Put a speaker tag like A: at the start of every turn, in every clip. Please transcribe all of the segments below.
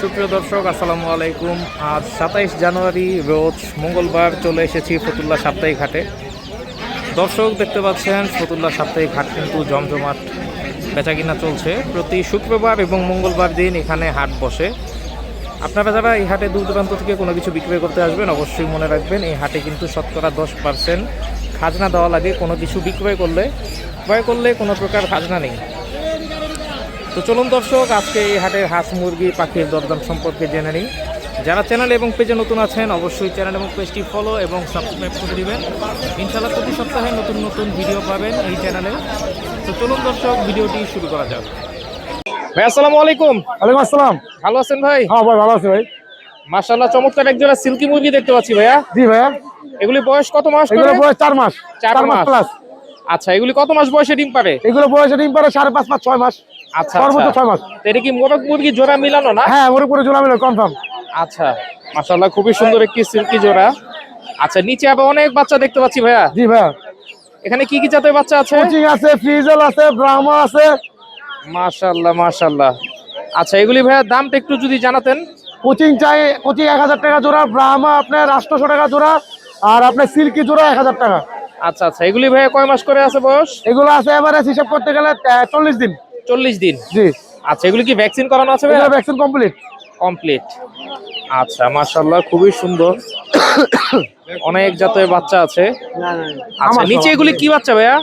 A: সুপ্রিয় দর্শক, আসসালামু আলাইকুম। আজ সাতাইশ জানুয়ারি, রোজ মঙ্গলবার চলে এসেছি ফতুল্লা সাপ্তাহিক হাটে। দর্শক, দেখতে পাচ্ছেন, ফতুল্লা সাপ্তাহিক হাট কিন্তু জমজমাট বেচাকিনা চলছে। প্রতি শুক্রবার এবং মঙ্গলবার দিন এখানে হাট বসে। আপনারা যারা এই হাটে দূর দূরান্ত থেকে কোনো কিছু বিক্রয় করতে আসবেন, অবশ্যই মনে রাখবেন, এই হাটে কিন্তু শতকরা দশ পার্সেন্ট খাজনা দেওয়া লাগে। কোনো কিছু বিক্রয় করলে, ক্রয় করলে কোনো প্রকার খাজনা নেই। তো চলুন দর্শক আজকে এই হাটের হাঁস মুরগি পাখির দরদাম সম্পর্কে জেনে নিই। যারা চ্যানেল এবং পেজে নতুন আছেন অবশ্যই চ্যানেল এবং পেজটি ফলো এবং সাবস্ক্রাইব করে দিবেন। ইনশাআল্লাহ প্রতি সপ্তাহে নতুন নতুন ভিডিও পাবেন এই চ্যানেলে তো চলুন দর্শক ভিডিওটি শুরু করা যাক। ভাই আসসালামু আলাইকুম।
B: ওয়ালাইকুম আসসালাম।
A: ভালো আছেন ভাই?
B: হ্যাঁ ভাই ভালো আছি ভাই।
A: মাশাআল্লাহ চমৎকার এক জোড়া সিল্কি মুরগি দেখতে পাচ্ছি ভাইয়া।
B: জি ভাইয়া।
A: এগুলি বয়স কত মাস
B: এগুলো বয়স চার মাস।
A: চার মাস।
B: প্লাস
A: আচ্ছা এগুলি কত মাস বয়সে ডিম পারে?
B: এগুলো বয়সে ডিম পারে সাড়ে পাঁচ মাস ছয় মাস।
A: আচ্ছা
B: সর্বোচ্চ
A: আচ্ছা।
B: ছয় মাস।
A: এটা কি মোরগ মুরগি জোড়া মিলানো না?
B: হ্যাঁ ওর উপরে জোড়া মিলে কনফার্ম
A: আচ্ছা মাশাআল্লাহ খুবই সুন্দর একটি সিল্কি জোড়া। আচ্ছা নিচে আবার অনেক বাচ্চা দেখতে পাচ্ছি ভাইয়া।
B: জি ভাইয়া।
A: এখানে কি কি জাতের বাচ্চা আছে?
B: কোচিং আছে ফ্রিজেল আছে ব্রাহ্মা আছে।
A: মাশাআল্লাহ মাশাআল্লাহ। আচ্ছা এগুলি ভাইয়া দামটা একটু যদি জানাতেন।
B: কোচিং চাই কোচিং এক হাজার টাকা জোড়া ব্রাহ্মা আপনার আটশোশো টাকা জোড়া আর আপনার সিল্কি জোড়া এক হাজার টাকা।
A: আচ্ছা আচ্ছা এগুলি ভাইয়া কয় মাস করে আছে বয়স?
B: এগুলো আছে এভারেজ হিসাব করতে গেলে চল্লিশ দিন।
A: চল্লিশ দিন?
B: জি।
A: আচ্ছা এগুলি কি ভ্যাকসিন করানো আছে ভাইয়া?
B: ভ্যাকসিন কমপ্লিট
A: কমপ্লিট আচ্ছা মাশাআল্লাহ খুবই সুন্দর। অনেক জাতের বাচ্চা আছে। আচ্ছা নিচে। এগুলি কি বাচ্চা ভাইয়া?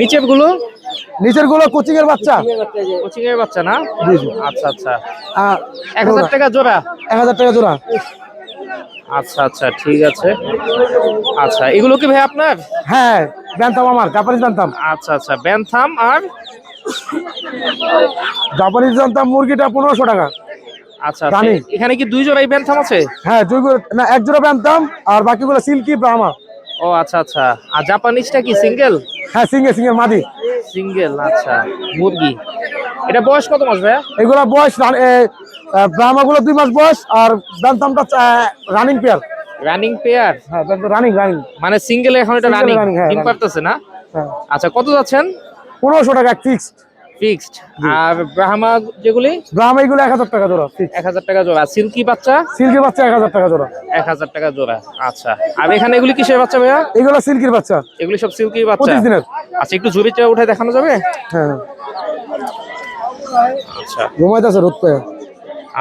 B: নিচেরগুলো? নিচেরগুলো কোচিং এর বাচ্চা।
A: কোচিং এর বাচ্চা না? আচ্ছা আচ্ছা। এক হাজার টাকা জোড়া?
B: এক হাজার টাকা জোড়া।
A: আচ্ছা আচ্ছা ঠিক আছে। আচ্ছা এগুলো কি ভাই আপনার?
B: হ্যাঁ জানতাম আমার জাপানিজ জানতাম
A: আচ্ছা আচ্ছা ব্যানথাম আর?
B: জাপানিজ জানতাম মুরগিটা পনেরোশো টাকা।
A: আচ্ছা আচ্ছা এখানে কি দুই জোড়াই ব্যানথাম আছে?
B: হ্যাঁ দুই না এক জোড়া জানতাম আর বাকিগুলো সিল্কি ব্রাহ্মা
A: ও আচ্ছা আচ্ছা। আর জাপানিজটা কি সিঙ্গেল
B: হ্যাঁ সিঙ্গে সিঙ্গে মাদি।
A: সিঙ্গেল আচ্ছা মুরগি। এটা বয়স কত মাস ভাইয়া?
B: এগুলা বয়স ব্রাহ্মা গুলো দুই মাস বয়স আর জানতামটা রানিং পেয়ার
A: রানিং পেয়ার
B: হ্যাঁ রানিং রানিং
A: মানে সিঙ্গেল এখন এটা রানিং
B: হ্যাঁ,
A: ডিম পারতেছে না?
B: হ্যাঁ।
A: আচ্ছা কত যাচ্ছেন?
B: পনেরোশো টাকা ফিক্সড
A: ফিক্সড আর ব্রাহ্মা যেগুলি?
B: ব্রাহ্মা এগুলো এক হাজার টাকা জোড়া
A: এক হাজার টাকা জোড়া। সিল্কি বাচ্চা?
B: সিল্কি বাচ্চা এক হাজার টাকা জোড়া।
A: এক হাজার টাকা জোড়া। আচ্ছা আর এখানে এগুলি কিসের বাচ্চা ভাইয়া?
B: এগুলো সিল্কির বাচ্চা।
A: এগুলি সব সিল্কি বাচ্চা?
B: দিনের।
A: আচ্ছা একটু ঝুড়িটা উঠে দেখানো যাবে?
B: হ্যাঁ।
A: আচ্ছা।
B: ঘুমাইতেছে রোদ পেয়ে।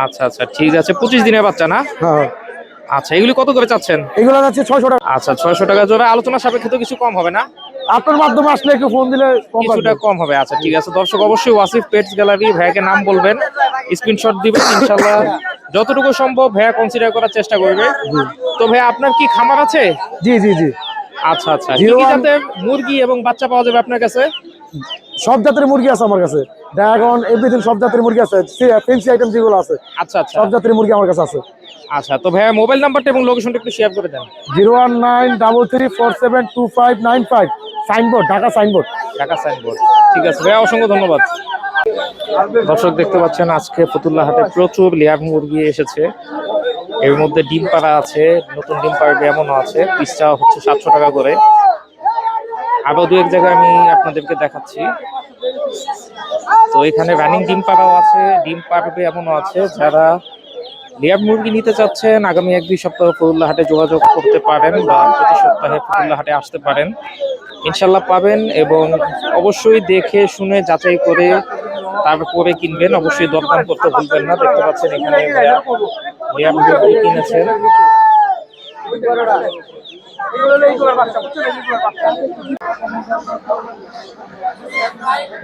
A: আচ্ছা আচ্ছা ঠিক আছে পঁচিশ দিনের বাচ্চা না?
B: হ্যাঁ।
A: আচ্ছা এগুলি কত করে চাচ্ছেন?
B: এগুলো যাচ্ছে ছয়শো টাকা।
A: আচ্ছা ছয়শো টাকা জোড়া আলোচনা সাপেক্ষে তো কিছু কম হবে না?
B: আপনার মাধ্যমে আসলে একটু ফোন দিলে কম
A: কিছুটা কম হবে আচ্ছা ঠিক আছে। দর্শক অবশ্যই ওয়াসিফ পেটস গ্যালারি ভাইয়াকে নাম বলবেন স্ক্রিনশট দিবেন ইনশাল্লাহ যতটুকু সম্ভব ভাইয়া কনসিডার করার চেষ্টা করবে। তো ভাইয়া আপনার কি খামার আছে?
B: জি জি জি।
A: আচ্ছা আচ্ছা। মুরগি এবং বাচ্চা পাওয়া যাবে আপনার কাছে?
B: সব জাতের মুরগি আছে আমার কাছে। ড্রাগন এভরিথিং সব জাতের মুরগি আছে। ফেন্সি আইটেম যেগুলো আছে
A: আচ্ছা আচ্ছা।
B: সব জাতের মুরগি আমার কাছে আছে।
A: আচ্ছা তো ভাইয়া মোবাইল নাম্বারটা এবং লোকেশনটা একটু শেয়ার করে দেন।
B: Zero one nine double three four seven two five nine five. Signboard Dhaka signboard
A: Dhaka signboard ঠিক আছে ভাইয়া অসংখ্য ধন্যবাদ। দর্শক দেখতে পাচ্ছেন আজকে ফতুল্লা হাটে প্রচুর লেয়ার মুরগি এসেছে। এর মধ্যে ডিম পাড়া আছে নতুন ডিম পাড়া এমনও আছে। পিসটা হচ্ছে সাতশো টাকা করে। আরও দু এক জায়গায় আমি আপনাদেরকে দেখাচ্ছি। তো এখানে রানিং ডিম পাড়াও আছে, ডিম পাড়বে এমনও আছে যারা লেয়ার মুরগি নিতে চাচ্ছেন, আগামী এক দুই সপ্তাহ ফতুল্লা হাটে যোগাযোগ করতে পারেন বা প্রতি সপ্তাহে ফতুল্লা হাটে আসতে পারেন। ইনশাল্লাহ পাবেন এবং অবশ্যই দেখে শুনে যাচাই করে তারপরে কিনবেন। অবশ্যই দরদাম করতে ভুলবেন না। দেখতে পাচ্ছেন এখানে লেয়ার মুরগি কিনেছেন।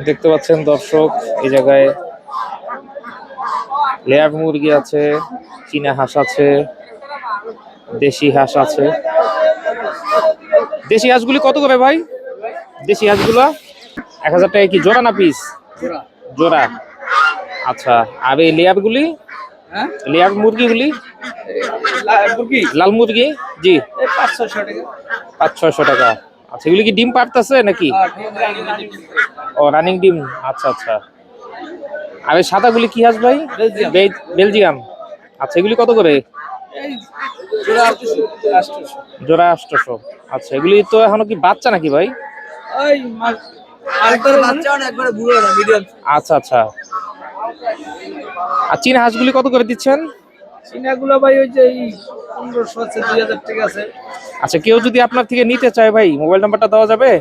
A: দেখতে পাচ্ছেন দর্শক এই জায়গায় লেয়ার মুরগি আছে চীনা হাঁস আছে দেশি হাঁস আছে। দেশি হাঁসগুলি কত করে ভাই? দেশি হাঁসগুলো? এক হাজার টাকা কি জোড়া না পিস? জোড়া। আচ্ছা আর এই লেয়ারগুলি? লেয়ার মুরগিগুলি? লাল মুরগি? জি। পাঁচ ছয়শো টাকা। আচ্ছা এগুলি কি ডিম পারতেছে নাকি? ও রানিং ডিম? আচ্ছা আচ্ছা। আর এই সাদাগুলি কি হাঁস ভাই? বেলজিয়াম। আচ্ছা এগুলি কত করে? জোড়া আটশোশো আচ্ছা এগুলি তো এখনও কি বাচ্চা নাকি ভাই? আচ্ছা আচ্ছা। আর চীনা হাঁসগুলি কত করে দিচ্ছেন?
C: চিনাগুলো ভাই ওই যে পনেরোশো আছে দুই হাজার টাকা আছে।
A: আচ্ছা কেউ যদি আপনার থেকে নিতে চায় ভাই মোবাইল নাম্বারটা দেওয়া যাবে?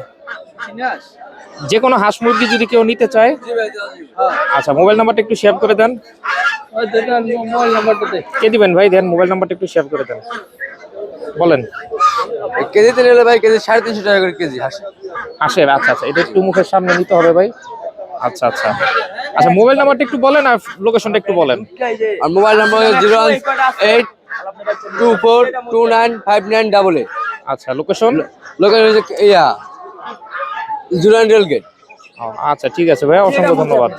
A: যে কোনো হাঁস মুরগি যদি কেউ নিতে চায়?
C: হ্যাঁ।
A: আচ্ছা মোবাইল নাম্বারটা একটু শেয়ার করে দেন।
C: মোবাইল নাম্বারটা
A: কে দিবেন ভাই? দেন মোবাইল নাম্বারটা একটু শেয়ার করে দেন। বলেন।
C: কেজিতে নিলে ভাই কেজি সাড়ে তিনশো টাকা করে কেজি হাঁস।
A: হাঁসের আচ্ছা আচ্ছা এটা একটু মুখের সামনে নিতে হবে ভাই। আচ্ছা আচ্ছা। আচ্ছা মোবাইল নাম্বারটা একটু বলেন আর লোকেশনটা একটু বলেন।
C: আর mobile number zero eight two four two nine five nine double eight.
A: আচ্ছা লোকেশন
C: হচ্ছে ইয়া জুরান রেল গেট
A: আচ্ছা ঠিক আছে ভাই অসংখ্য ধন্যবাদ।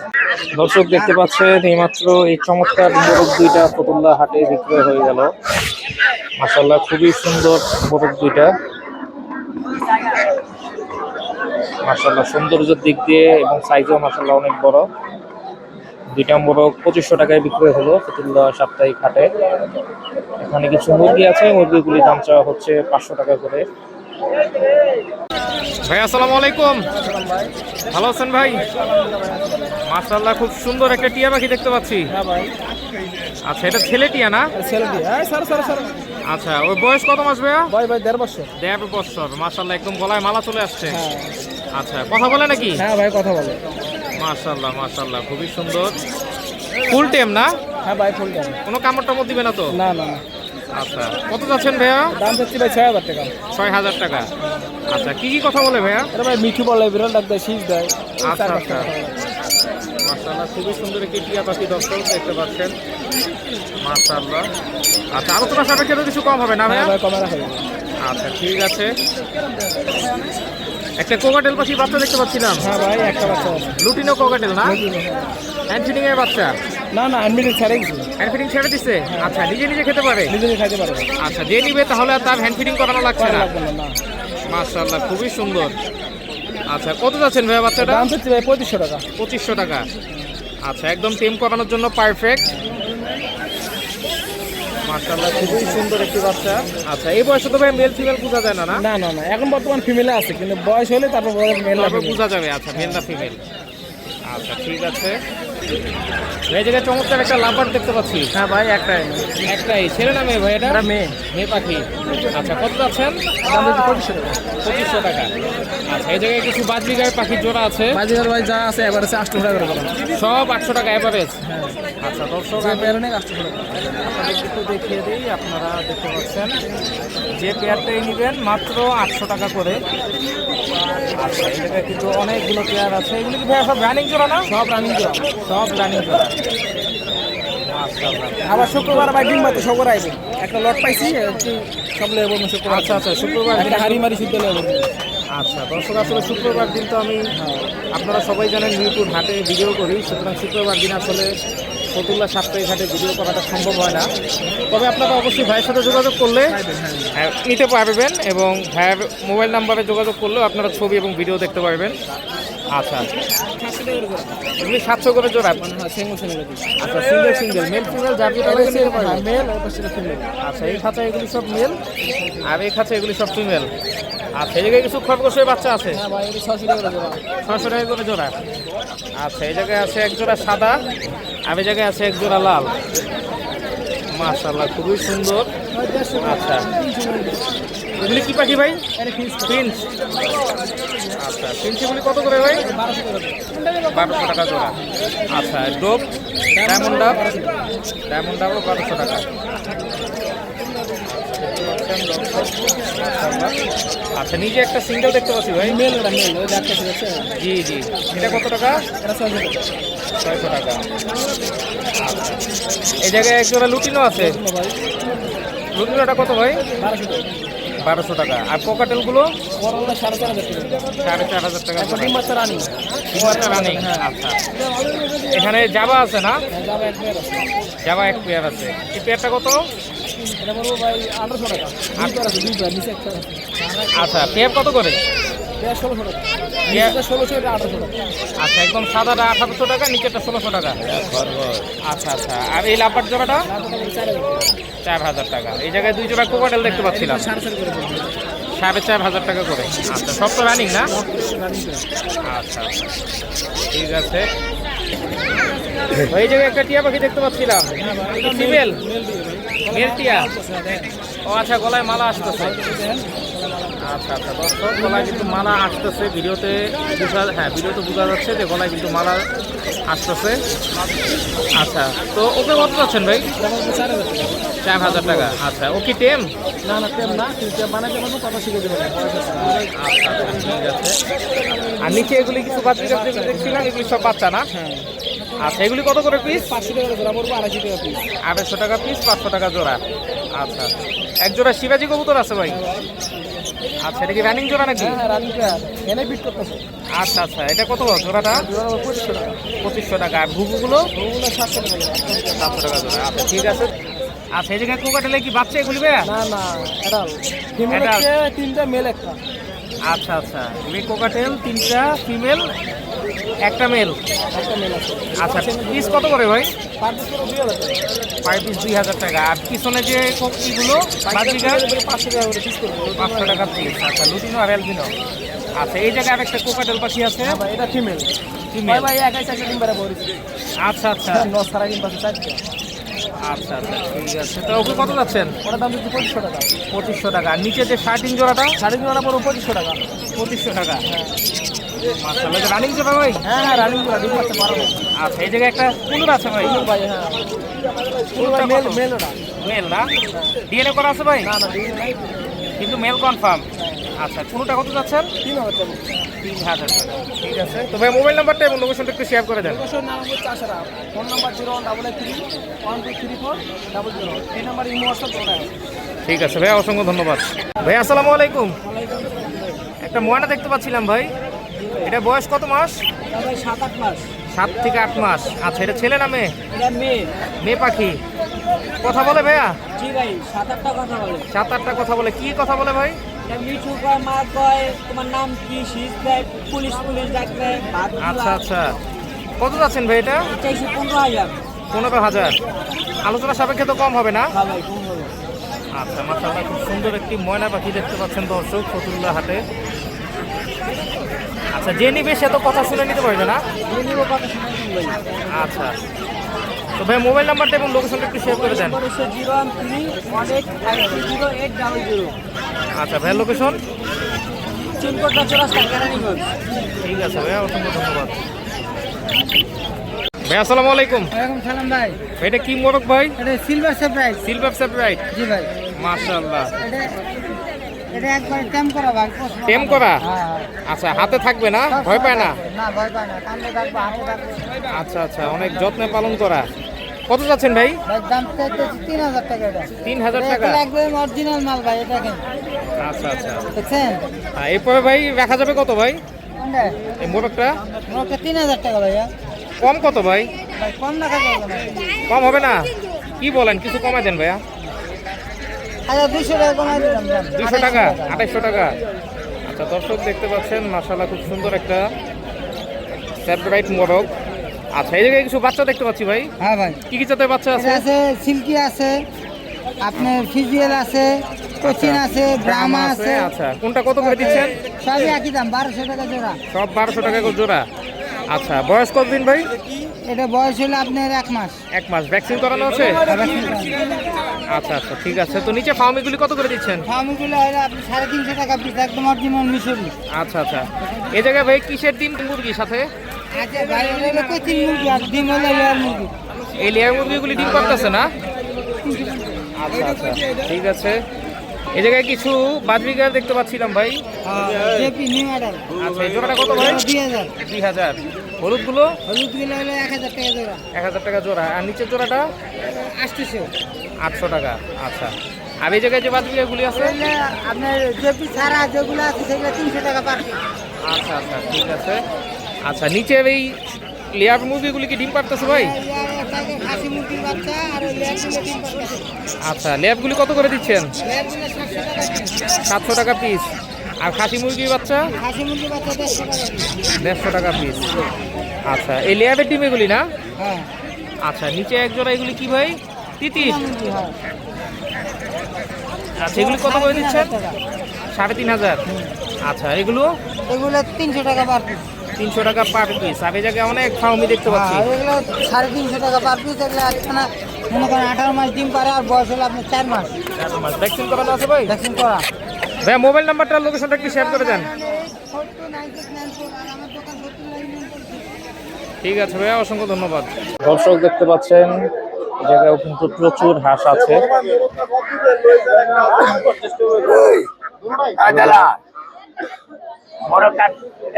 A: দর্শক দেখতে পাচ্ছেন এইমাত্র এই চমৎকার মোরগ দুইটা ফতুল্লা হাটে বিক্রয় হয়ে গেল। মাসাল্লাহ খুবই সুন্দর মোরগ দুইটা। মাসাল্লাহ সৌন্দর্যের দিক দিয়ে এবং সাইজও মাসাল্লাহ অনেক বড়। দুইটা মোরগ পঁচিশশো টাকায় বিক্রয় হলো ফতুল্লা সাপ্তাহিক হাটে। এখানে কিছু মুরগি আছে মুরগিগুলির দাম চাওয়া হচ্ছে পাঁচশো টাকা করে। ভাই আসসালামু আলাইকুম। ভালো আছেন ভাই? মাশাআল্লাহ খুব সুন্দর একটা টিয়া পাখি দেখতে পাচ্ছি।
C: হ্যাঁ
A: আচ্ছা এটা ছেলে টিয়া না? আচ্ছা ওই বয়স কত মাস ভাইয়া?
C: ভাই ভাই দেড় বছর।
A: দেড় বছর মাশাআল্লাহ একদম গলায় মালা চলে আসছে।
C: হ্যাঁ।
A: আচ্ছা কথা বলে নাকি?
C: হ্যাঁ ভাই কথা বলে।
A: মাশাআল্লাহ মাশাআল্লাহ খুবই সুন্দর। ফুল টেম না?
C: হ্যাঁ ভাই ফুল টাইম
A: কোনো কামড় টামড় দিবে না তো?
C: না না না।
A: আচ্ছা কত যাচ্ছেন ভাইয়া?
C: দাম চাচ্ছি ভাই ছয় হাজার টাকা।
A: ছয় হাজার টাকা। আচ্ছা কি কি কথা বলে ভাইয়া?
C: এটা ভাই মিঠু বলে বিরল ডাক দেয় শীষ দেয়।
A: আচ্ছা, আচ্ছা।
C: বলে।
A: খুবই সুন্দর একটি টিয়া পাখি দর্শক দেখতে পাচ্ছেন। মাশাআল্লাহ। আচ্ছা আলোচনা সাপেক্ষে তো কিছু কম হবে না ভাইয়া?
C: হ্যাঁ ভাই কমে রাখা
A: আচ্ছা ঠিক আছে। একটা কোকাটেল পাখি বাচ্চা দেখতে পাচ্ছিলাম।
C: হ্যাঁ ভাই একটা বাচ্চা
A: লুটিনো কোকাটেল না? হ্যান্ড ফিডিং এর বাচ্চা?
C: না না আনবিল ছেড়ে গেছি
A: হ্যান্ড ফিডিং ছেড়ে দিচ্ছে আচ্ছা নিজে নিজে খেতে পারে?
C: নিজে নিজে খাইতে পারবে
A: আচ্ছা যে নিবে তাহলে আর তার হ্যান্ড ফিডিং করানো লাগছে না? মাশাআল্লাহ খুবই সুন্দর। আচ্ছা কত যাচ্ছেন ভাইয়া বাচ্চাটা?
C: দাম চাচ্ছি ভাই পঁচিশশো টাকা।
A: পঁচিশশো টাকা। আচ্ছা একদম টেম করানোর জন্য পারফেক্ট মাশাআল্লাহ খুবই সুন্দর একটি বাচ্চা। আচ্ছা এই বয়সে তো ভাই মেল ফিমেল বোঝা যায় না না?
C: না না না এখন বর্তমান ফিমেলে আছে কিন্তু বয়স হলে তারপর মেল
A: বোঝা যাবে আচ্ছা মেল না ফিমেল আচ্ছা ঠিক আছে। এই জায়গায় চমৎকার একটা লাম্বার দেখতে পাচ্ছি।
C: হ্যাঁ ভাই একটাই।
A: একটাই। ছেলে না মেয়ে ভাই এটা?
C: মেয়ে।
A: মেয়ে পাখি। আচ্ছা কত যাচ্ছেন?
C: পঁচিশশো টাকা।
A: পঁচিশশো টাকা। আচ্ছা এই জায়গায় কিছু বাজবি গায়ে পাখির জোড়া আছে?
C: বাজিগার ভাই যা আছে এবার আছে আটশো টাকা করে
A: সব আটশো টাকা অ্যাভারেজ
C: হ্যাঁ।
A: আচ্ছা দর্শক
C: যে
A: আমি
C: পেয়ার নেই আটশো টাকা।
A: আপনাদের একটু দেখিয়ে দিই আপনারা দেখতে পাচ্ছেন। যে পেয়ারটাই নেবেন মাত্র আটশো টাকা করে। আচ্ছা এই জায়গায় কিন্তু অনেকগুলো পেয়ার আছে। এগুলো কি ভাইয়া সব রানিং জোড়া না?
C: সব রানিং জোড়া।
A: সব রানিং
C: আবার শুক্রবার ভাই ডিম বাতে সবার আইবে। একটা লট পাইছি সব বলব শুক্রবার
A: আচ্ছা আচ্ছা শুক্রবার
C: একটা হাড়ি মারি শুদ্ধ বলব
A: আচ্ছা দর্শক আসলে শুক্রবার দিন তো আমি আপনারা সবাই জানেন মিরপুর হাটে ভিডিও করি সুতরাং শুক্রবার দিন আসলে ফতুল্লা সাপ্তাহিক হাটে ভিডিও করাটা সম্ভব হয় না। তবে আপনারা অবশ্যই ভাইয়ের সাথে যোগাযোগ করলে হ্যাঁ, নিতে পারবেন এবং ভাইয়ের মোবাইল নাম্বারে যোগাযোগ করলেও আপনারা ছবি এবং ভিডিও দেখতে পারবেন। আচ্ছা এগুলি সাতশো করে জোড়া?
C: সিঙ্গল সিঙ্গল
A: আচ্ছা single single male female
C: male ওই পাশে ফিমেল
A: আচ্ছা এই খাঁচা এগুলি সব মেল আর এই খাঁচা এগুলি সব ফিমেল আচ্ছা এই জায়গায় কিছু খরগোশের বাচ্চা আছে?
C: হ্যাঁ ছশো টাকা করে জোড়া।
A: আচ্ছা এই জায়গায় আছে এক জোড়া সাদা আর এই জায়গায় আছে এক জোড়া লাল। মাশাল্লাহ খুবই সুন্দর। আচ্ছা। এগুলি কি পাখি ভাই? প্রিন্স আচ্ছা প্রিন্সিগুলি কত করে ভাই? বারোশো টাকা জোড়া। আচ্ছা ডোপ ডায়মন্ড ডাব ডায়মন্ড ডাবও বারোশো টাকা। আচ্ছা নিজে একটা সিঙ্গেল দেখতে পাচ্ছি ভাই।
C: মেল ওটা মেল ওই ডাক্তার ঠিক আছে।
A: জি জি। এটা কত টাকা?
C: এটা টাকা।
A: ছয়শো টাকা। এই জায়গায় এক জোড়া লুটিনো আছে। লুটিনোটা কত ভাই?
C: বারোশো টাকা।
A: বারোশো টাকা। আর পকাটেলগুলো
C: বড়গুলো সাড়ে চার হাজার টাকা।
A: সাড়ে চার হাজার টাকা
C: রানি
A: রানিং আচ্ছা। এখানে জাবা আছে না?
C: যাবে এক পেয়ার আছে।
A: জাবা এক পেয়ার আছে এই পেয়ারটা কত আচ্ছা পেয়ার কত করে?
C: নিচেটা
A: আচ্ছা একদম সাদাটা আঠারোশো টাকা নিচেরটা ষোলোশো টাকা। আচ্ছা আচ্ছা। আর এই লাম্বার জোড়াটা?
C: চার হাজার টাকা,
A: এই জায়গায় দুই জোড়া কোকাটেল দেখতে পাচ্ছিলাম।
C: সাড়ে চার
A: হাজার টাকা করে। আচ্ছা সব তো রানিং না? আচ্ছা আচ্ছা ঠিক আছে। এই জায়গায় একটা টিয়া পাখি দেখতে পাচ্ছিলাম। ফিমেল মেল টিয়া? ও আচ্ছা গলায় মালা আসতেছে। আচ্ছা আচ্ছা। দর্শক গলায় কিন্তু মালা আসতেছে। ভিডিওতে বোঝা হ্যাঁ ভিডিওতে বোঝা যাচ্ছে যে গলায় কিন্তু মালা আসতেছে। আচ্ছা তো ওকে কত যাচ্ছেন ভাই? চার হাজার টাকা। আচ্ছা ও কি টেম?
D: না না টেম না কিন্তু বানাতে পারব কথা শিখে দেবেন
A: আচ্ছা আচ্ছা, ঠিক আছে। আর নিচে এগুলি কিছু বাচ্চা দেখছিলাম এগুলি সব বাচ্চা না? আচ্ছা এগুলি কত করে পিস
D: পাঁচশো টাকা জোড়া পড়ব আড়াইশো টাকা পিস
A: আড়াইশো টাকা পিস পাঁচশো টাকা জোড়া। আচ্ছা এক জোড়া শিবাজি কবুতর আছে ভাই? আচ্ছা এটা কি রানিং জোড়া নাকি?
D: হ্যাঁ রানিটা এনে বিট করতেছে।
A: আচ্ছা আচ্ছা এটা কত জোড়াটা?
D: পঁচিশশো টাকা।
A: পঁচিশশো টাকা। আর ঘুঘুগুলো?
D: ওগুলো সাতশো টাকা।
A: সাতশো টাকা জোড়া। আচ্ছা ঠিক আছে। আচ্ছা এই জায়গায় কোকাটেলে কি বাচ্চা এগুলি
D: না না এটা। তিনটা মেল একটা।
A: আচ্ছা আচ্ছা এই কোকাটেল তিনটা ফিমেল একটা মেল
D: একটা মেল আছে।
A: আচ্ছা পিস কত করে ভাই?
D: পার পিস দুই হাজার টাকা।
A: পার পিস দুই হাজার টাকা আর পিছনে যে কপিগুলো
D: পাঁচশো টাকা করে পিস করব।
A: পাঁচশো টাকা পিস আচ্ছা লুটিনো আর অ্যালবিনো। আচ্ছা এই জায়গায় আরেকটা কোকাটেল পাখি আছে?
D: হ্যাঁ এটা ফিমেল
A: ফিমেল
D: ভাই একাই চারটে ডিম বেড়া পড়েছে
A: আচ্ছা আচ্ছা।
D: সারা ডিম চারটে।
A: আচ্ছা আচ্ছা ঠিক আছে। তো ওকে কত যাচ্ছেন?
D: ওটার দাম দিচ্ছি পঁচিশশো টাকা।
A: পঁচিশশো টাকা। আর নিচে যে শার্টিং জোড়াটা?
D: সাড়ে তিন জোড়া পরে পঁচিশশো টাকা।
A: পঁচিশশো টাকা। রানিং জোড়া ভাই?
D: হ্যাঁ হ্যাঁ রানিং ডিম পাচ্ছে
A: আচ্ছা এই জায়গায় একটা কুলুর আছে ভাই?
D: ভাই হ্যাঁ। মেল মেল ওটা।
A: মেল না? ডিএনএ করা আছে ভাই?
D: না না ডিম নাই।
A: কিন্তু মেল কনফার্ম আচ্ছা কুলুটা কত যাচ্ছেন
D: তিন হাজার
A: তিন হাজার টাকা। ঠিক আছে। তো ভাই মোবাইল নাম্বারটা এবং লোকেশনটা একটু শেয়ার করে দেন।
D: লোকেশন নাম হচ্ছে Chashara. Phone number zero one double eight three one two three four double zero. এই নাম্বার ইমো হোয়াটসঅ্যাপ করা
A: ঠিক আছে ভাই অসংখ্য ধন্যবাদ। ভাই আসসালামু আলাইকুম। একটা ময়না দেখতে পাচ্ছিলাম ভাই। এটা বয়স কত মাস?
D: সাত আট মাস।
A: সাত থেকে আট মাস। আচ্ছা এটা ছেলে না মেয়ে?
D: মেয়ে।
A: মেয়ে পাখি। কথা বলে ভাইয়া?
D: জি ভাই সাত আটটা কথা বলে।
A: সাত আটটা কথা বলে। কি কথা বলে ভাই?
D: মিঠু কয় মা কয় তোমার নাম কি দেয় পুলিশ পুলিশ ডাকবে
A: আচ্ছা আচ্ছা। কত যাচ্ছেন ভাই এটা?
D: চাইছি পনেরো হাজার।
A: পনেরো হাজার। আলোচনা সাপেক্ষে তো কম হবে না?
D: হ্যাঁ
A: আচ্ছা মাসাল্লাহ খুব সুন্দর একটি ময়না পাখি দেখতে পাচ্ছেন দর্শক ফতুল্লা হাটে আচ্ছা যে নিবে সে তো কথা শুনে নিতে পারবে না? আচ্ছা। তো ভাই মোবাইল নাম্বারটা এবং লোকেশনটা একটু সেভ করে দেন। আচ্ছা ভাই লোকেশন ঠিক আছে ভাই অসংখ্য ধন্যবাদ। ভাই আসসালামু আলাইকুম।
D: ওয়ালাইকুম সালাম ভাই।
A: এটা কি মোরক ভাই?
D: এটা সিলভার সারপ্রাইজ
A: সিলভার সেপারাইট
D: জি ভাই।
A: মাশাআল্লাহ।
D: এটা এটা একবার টেম করা ভাই
A: টেম করা?
D: হ্যাঁ
A: আচ্ছা হাতে থাকবে না? ভয় পায় না?
D: না ভয় পায় না। কান্দে থাকব হাতে থাকব।
A: আচ্ছা আচ্ছা অনেক যত্নে পালন করা। কত যাচ্ছেন ভাই?
D: দাম তিন হাজার টাকা
A: তিন হাজার টাকা?
D: একদম অরিজিনাল মাল ভাই এটা দেখেন
A: আচ্ছা আচ্ছা।
D: দেখছেন?
A: আর এরপরে ভাই রাখা যাবে কত ভাই?
D: কোনটা?
A: এই মোরগটা
D: মোটে তিন হাজার টাকা ভাইয়া।
A: কম কত ভাই?
D: কম রাখা যাবে না।
A: কম হবে না? কি বলেন কিছু কমাই দেন ভাইয়া।
D: দুশো টাকা যান।
A: দুশো টাকা আঠাইশশো টাকা। আচ্ছা দর্শক দেখতে পাচ্ছেন মাসাল্লাহ খুব সুন্দর একটা সেপারেট মোরগ আচ্ছা এই জায়গায় কিছু বাচ্চা দেখতে পাচ্ছি ভাই।
D: হ্যাঁ ভাই।
A: কি কি জাতের বাচ্চা আছে?
D: আছে সিল্কি আছে আপনার ফিজিয়াল আছে কোচিন আছে ব্রাহ্মা আছে।
A: আচ্ছা। কোনটা কত করে দিচ্ছেন?
D: সবই একই দাম বারোশো টাকা জোড়া।
A: সব বারোশো টাকা করে জোড়া। আচ্ছা বয়স কতদিন ভাই?
D: এটা বয়স হলো আপনার এক মাস।
A: এক মাস। ভ্যাকসিন করানো আছে। আচ্ছা আচ্ছা ঠিক আছে। তো নিচে ফার্মিগুলি কত করে দিচ্ছেন?
D: ফার্মগুলো হলো আপনি সাড়ে তিনশো টাকা পিস একদম অরিজিনাল মিশরি।
A: আচ্ছা আচ্ছা। এ জায়গায় ভাই কিসের ডিম? মুরগি সাথে?
D: আচ্ছা ভাই হলো কোচিন মুরগি আর ডিম হলো লেয়ার মুরগি।
A: এই লেয়ার মুরগিগুলি ডিম করতেছে না? আচ্ছা আচ্ছা ঠিক আছে। এই জায়গায় কিছু বাজবিগার দেখতে পাচ্ছিলাম ভাই।
D: জেপি
A: আচ্ছা এই জোড়াটা কত ভাই?
D: দুই হাজার।
A: হলুদগুলো
D: হলুদগুলো হলো এক হাজার টাকা জোড়া।
A: এক হাজার টাকা জোড়া। আর নিচের জোড়াটা?
D: আসতেছে
A: আটশো টাকা। আচ্ছা। আর এই জায়গায় যে বাজবিগাগুলি আছে?
D: আপনার জেপি ছাড়া যেগুলো আছে সেগুলো তিনশো টাকা পার
A: আচ্ছা আচ্ছা ঠিক আছে। আচ্ছা নিচের এই লেয়ার মুরগিগুলি কি ডিম পারতেছে ভাই? আচ্ছা লেয়ারগুলি কত করে দিচ্ছেন?
D: সাতশো টাকা পিস।
A: আর খাসি মুরগির বাচ্চা?
D: দেড়শো টাকা পিস।
A: আচ্ছা এই লেয়ারের ডিম এগুলি না?
D: হ্যাঁ।
A: আচ্ছা নিচে এক জোড়া এগুলি কি ভাই?
D: মুরগি হয়।
A: আচ্ছা এগুলি কত করে দিচ্ছেন? সাড়ে তিন হাজার আচ্ছা এগুলো?
D: এগুলো তিনশো টাকা পার পিস
A: তিনশো টাকা পার পিস আর এই জায়গায় অনেক ফার্মি দেখতে পাচ্ছি।
D: হ্যাঁ, এগুলো সাড়ে তিনশো টাকা পার পিস এগুলো একখানা মনে করেন আঠারো মাস ডিম পারে আর বয়স হলো আপনার চার মাস।
A: ভ্যাকসিন করানো আছে ভাই?
D: ভ্যাকসিন করা।
A: ভাই মোবাইল নাম্বারটা লোকেশনটা একটু শেয়ার করে দেন। ঠিক আছে ভাইয়া অসংখ্য ধন্যবাদ। দর্শক দেখতে পাচ্ছেন এই জায়গায় কিন্তু প্রচুর হাঁস আছে।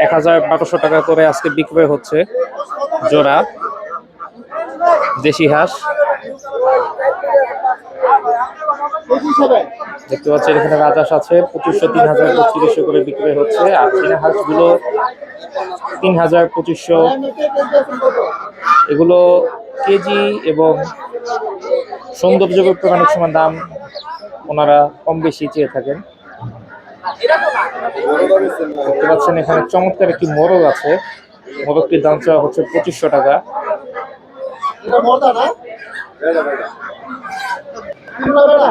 A: এক হাজার বারোশো টাকা করে আজকে বিক্রয় হচ্ছে জোড়া, দেশি হাঁস। দেখতে পাচ্ছেন, এখানে রাজহাঁস আছে, পঁচিশশো, তিন হাজার পঁচিশশো করে বিক্রয় হচ্ছে। আর চীনা হাঁসগুলো তিন হাজার পঁচিশশো। এগুলো কেজি এবং সৌন্দর্য অনেক সময় দাম ওনারা কম বেশি চেয়ে থাকেন। দেখতে পাচ্ছেন এখানে চমৎকার একটি মোরগ আছে। মোরগটির দাম চাওয়া হচ্ছে পঁচিশশো টাকা।
B: না?